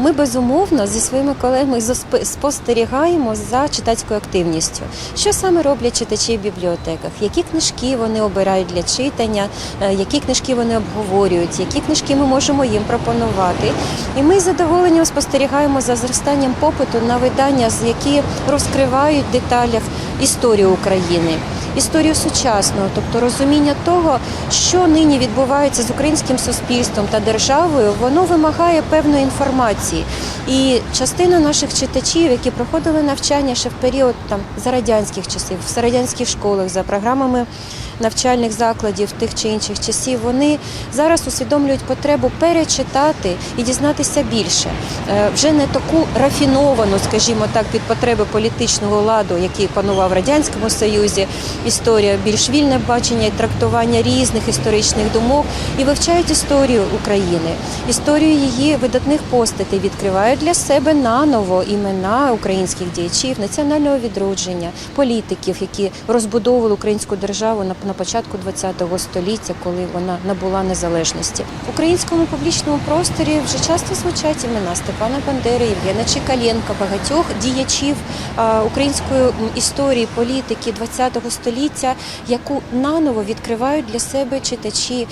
ми безумовно зі своїми колегами спостерігаємо за читацькою активністю. Що саме роблять читачі в бібліотеках? Які книжки вони обирають для читання, е, які книжки вони обговорюють, які книжки ми можемо їм пропонувати. І ми з задоволенням спостерігаємо за зростанням попиту на видання, з які розкривають деталях історію України. Історію сучасного, тобто розуміння того, що нині відбувається з українським суспільством та державою, воно вимагає певної інформації. І частина наших читачів, які проходили навчання ще в період там за радянських часів, в радянських школах, за програмами навчальних закладів тих чи інших часів, вони зараз усвідомлюють потребу перечитати і дізнатися більше. Е, Вже не таку рафіновану, скажімо так, під потреби політичного ладу, який панував в радянському союзі, історія більш вільне бачення і трактування різних історичних думок. І вивчають історію України, історію її видатних постатей, відкривають для себе наново імена українських діячів, національного відродження, політиків, які розбудовували українську державу на, на початку ХХ століття, коли вона набула незалежності. В українському публічному просторі вже часто звучать імена Степана Бандери, Євгена Чекаленка, багатьох діячів української історії, політики ХХ століття, яку наново відкривають для себе читачі